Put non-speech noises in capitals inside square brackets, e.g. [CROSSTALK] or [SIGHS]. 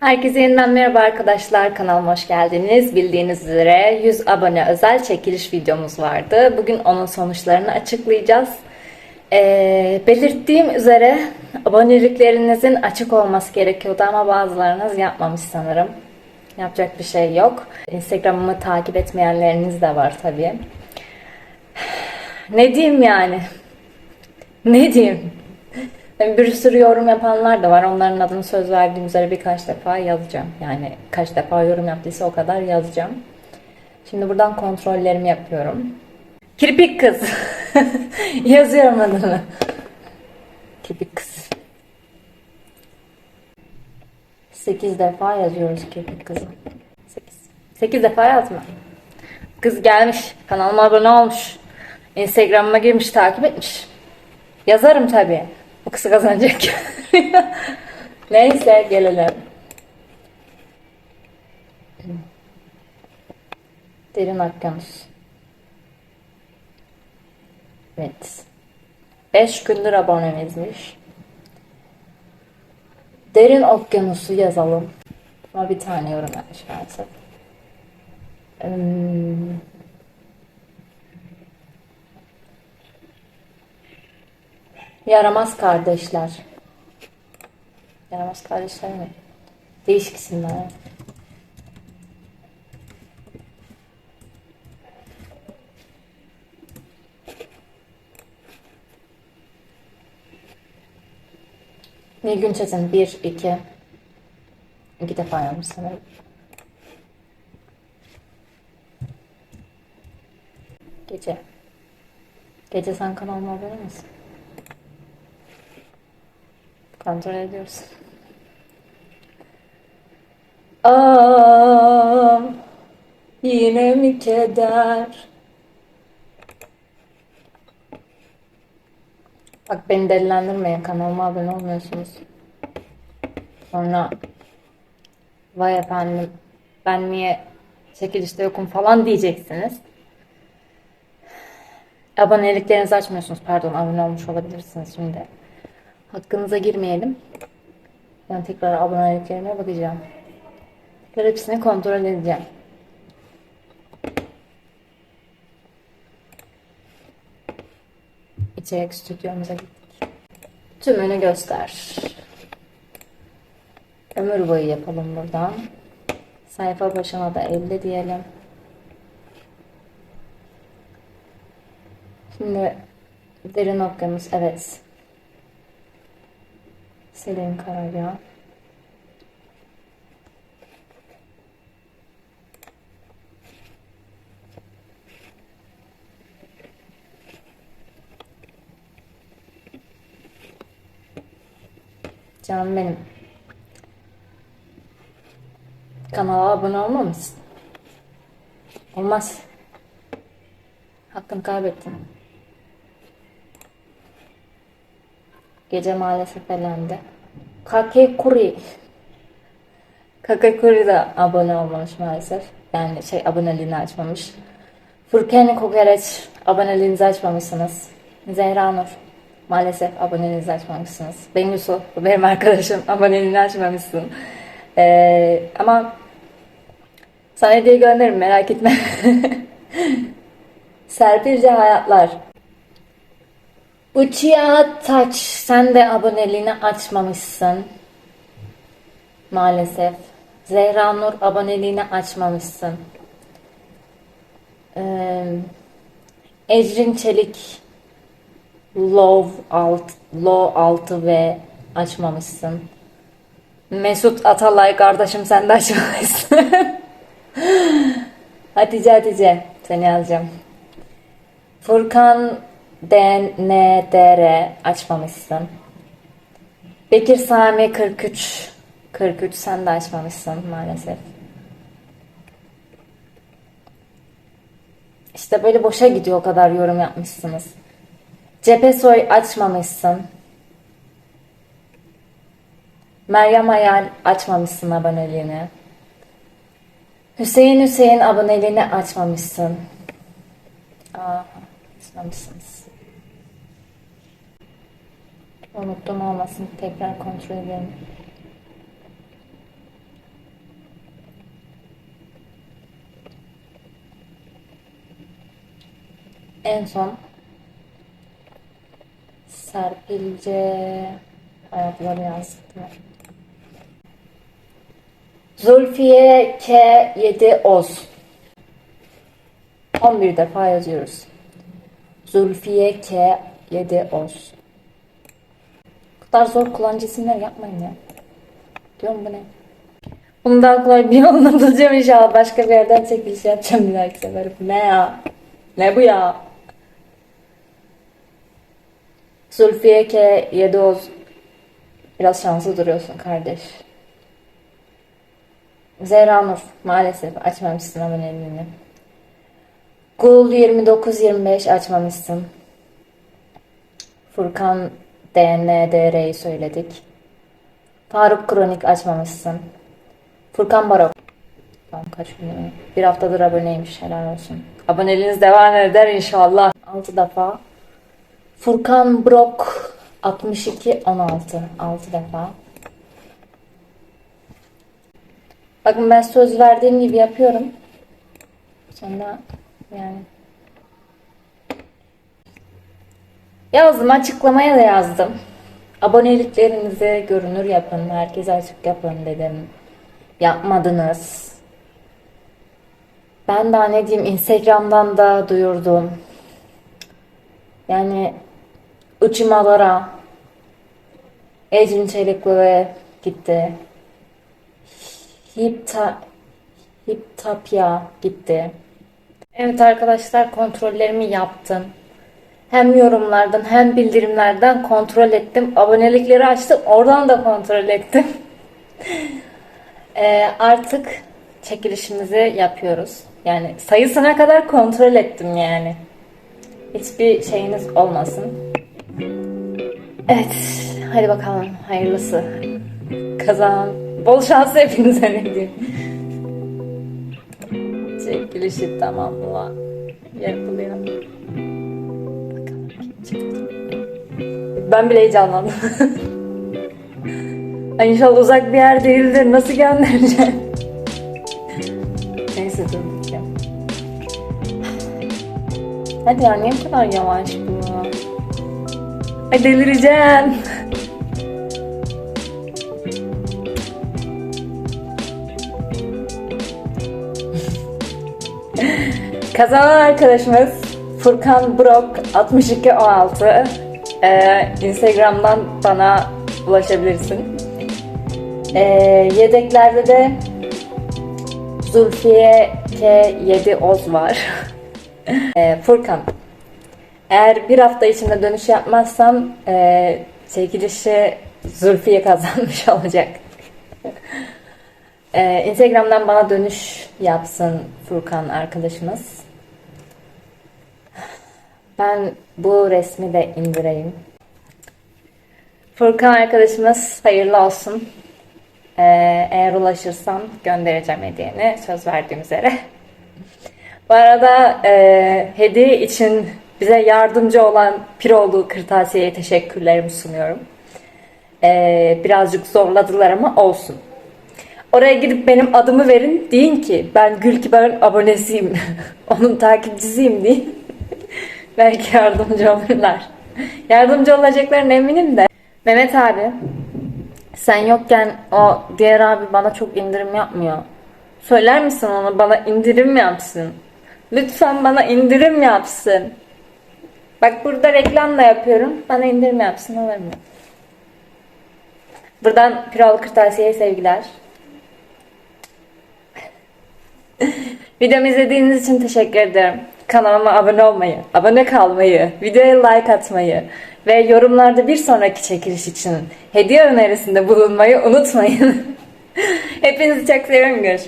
Herkese yeniden merhaba arkadaşlar. Kanalıma hoş geldiniz. Bildiğiniz üzere 100 abone özel çekiliş videomuz vardı. Bugün onun sonuçlarını açıklayacağız. Ee, belirttiğim üzere aboneliklerinizin açık olması gerekiyordu ama bazılarınız yapmamış sanırım. Yapacak bir şey yok. Instagram'ımı takip etmeyenleriniz de var tabii. [SIGHS] Ne diyeyim yani? Ne diyeyim? Bir sürü yorum yapanlar da var. Onların adını söz verdiğim üzere birkaç defa yazacağım. Yani kaç defa yorum yaptıysa o kadar yazacağım. Şimdi buradan kontrollerimi yapıyorum. Kirpik kız. [LAUGHS] Yazıyorum adını. Kirpik kız. 8 defa yazıyoruz kirpik kızı. 8. 8 defa yazma. Kız gelmiş. Kanalıma abone olmuş. Instagram'ıma girmiş, takip etmiş. Yazarım tabii. Bu kız kazanacak. [LAUGHS] Neyse gelelim. Derin Akyanus. Evet. 5 gündür abonemizmiş. Derin Okyanusu yazalım. Ama bir tane yorum yapmış maalesef. Hmm. Yaramaz kardeşler. Yaramaz kardeşler mi? Değişik isimler. Nilgün Çetin 1, 2. İki defa yazmış sanırım. Gece. Gece sen kanalıma abone misin? Kontrol ediyoruz. Am, yine mi keder? Bak beni delilendirmeyin. Kanalıma abone olmuyorsunuz. Sonra vay efendim ben niye çekilişte yokum falan diyeceksiniz. Aboneliklerinizi açmıyorsunuz. Pardon abone olmuş olabilirsiniz şimdi. Hakkınıza girmeyelim. Ben tekrar aboneliklerime bakacağım. Tekrar hepsini kontrol edeceğim. İçerik stüdyomuza gittik. Tümünü göster. Ömür boyu yapalım buradan. Sayfa başına da 50 diyelim. Şimdi derin okyanus evet. Selin Karaya. Canım benim. Kanala abone olmamışsın. Olmaz. Hakkını kaybettin. Gece maalesef elendi. Kakekuri. Kakekuri de abone olmamış maalesef. Yani şey aboneliğini açmamış. Furkan Kokoreç aboneliğinizi açmamışsınız. Zehra Nur maalesef aboneliğinizi açmamışsınız. Bengisu benim arkadaşım aboneliğini açmamışsın. Ee, ama sana hediye gönderirim merak etme. [LAUGHS] Serpilce Hayatlar Uçya Taç sen de aboneliğini açmamışsın. Maalesef. Zehra Nur aboneliğini açmamışsın. Ee, Ecrin Çelik Love alt, Low 6 ve açmamışsın. Mesut Atalay kardeşim sen de açmamışsın. [LAUGHS] Hatice Hatice seni yazacağım. Furkan DNDR açmamışsın. Bekir Sami 43 43 sen de açmamışsın maalesef. İşte böyle boşa gidiyor o kadar yorum yapmışsınız. Cephe Soy açmamışsın. Meryem Ayal açmamışsın aboneliğini. Hüseyin Hüseyin aboneliğini açmamışsın. Aa, mısınız? Unuttum olmasın. Tekrar kontrol edelim. En son Serpilce ayakları yansıttılar. Zulfiye K7 Oz. 11 defa yazıyoruz. Zulfiye K7 Oz Bu kadar zor kullanıcı isimler yapmayın ya. Diyorum bu ne? Bunu daha kolay bir yolunu bulacağım inşallah. Başka bir yerden çekiliş yapacağım bir dahaki sefer. Ne ya? Ne bu ya? Zulfiye K. Yedoz. Biraz şanslı duruyorsun kardeş. Zehra Nur. Maalesef açmamışsın aboneliğini. Gul 2925 açmamışsın. Furkan DNDR'yi söyledik. Faruk Kronik açmamışsın. Furkan Barok. Tamam kaç gün? Bir haftadır aboneymiş helal olsun. Aboneliğiniz devam eder inşallah. 6 defa. Furkan Brok 62 16 6 defa. Bakın ben söz verdiğim gibi yapıyorum. Sonra yani yazdım açıklamaya da yazdım. Aboneliklerinizi görünür yapın, herkese açık yapın dedim. Yapmadınız. Ben daha ne diyeyim Instagram'dan da duyurdum. Yani uçmalara Ecrin Çelikli'ye gitti. Hipta, Hiptapya gitti. Evet arkadaşlar kontrollerimi yaptım. Hem yorumlardan hem bildirimlerden kontrol ettim. Abonelikleri açtım. Oradan da kontrol ettim. [LAUGHS] Ee, artık çekilişimizi yapıyoruz. Yani sayısına kadar kontrol ettim yani. Hiçbir şeyiniz olmasın. Evet. Hadi bakalım. Hayırlısı. Kazan. Bol şans hepinize ne [LAUGHS] diyeyim. Çekilişi tamamla. Yapılıyor. Bakalım. Ben bile heyecanlandım. [LAUGHS] Ay inşallah uzak bir yer değildir. Nasıl göndereceğim? Neyse dur bakayım. Hadi ya niye bu kadar yavaş bu? Ay delireceğim. Kazanan arkadaşımız Furkan Brok 6216. Ee, Instagram'dan bana ulaşabilirsin. Ee, yedeklerde de Zulfiye K7 Oz var. [LAUGHS] Ee, Furkan. Eğer bir hafta içinde dönüş yapmazsam e, çekilişi Zulfiye kazanmış [LAUGHS] olacak. Ee, Instagram'dan bana dönüş yapsın Furkan arkadaşımız. Ben bu resmi de indireyim. Furkan arkadaşımız hayırlı olsun. Ee, eğer ulaşırsam göndereceğim hediyeni söz verdiğim üzere. Bu arada e, hediye için bize yardımcı olan Piroğlu Kırtasiye'ye teşekkürlerimi sunuyorum. Ee, birazcık zorladılar ama olsun. Oraya gidip benim adımı verin. Deyin ki ben Gülkibar'ın abonesiyim. [LAUGHS] Onun takipçisiyim deyin. Belki yardımcı olurlar. [LAUGHS] Yardımcı olacaklarına eminim de. Mehmet abi sen yokken o diğer abi bana çok indirim yapmıyor. Söyler misin ona bana indirim yapsın? Lütfen bana indirim yapsın. Bak burada reklam da yapıyorum. Bana indirim yapsın olur mu? Buradan Piral Kırtasiye'ye sevgiler. [LAUGHS] Videomu izlediğiniz için teşekkür ederim. Kanalıma abone olmayı, abone kalmayı, videoya like atmayı ve yorumlarda bir sonraki çekiliş için hediye önerisinde bulunmayı unutmayın. [LAUGHS] Hepinizi çok seviyorum. Görüşürüz.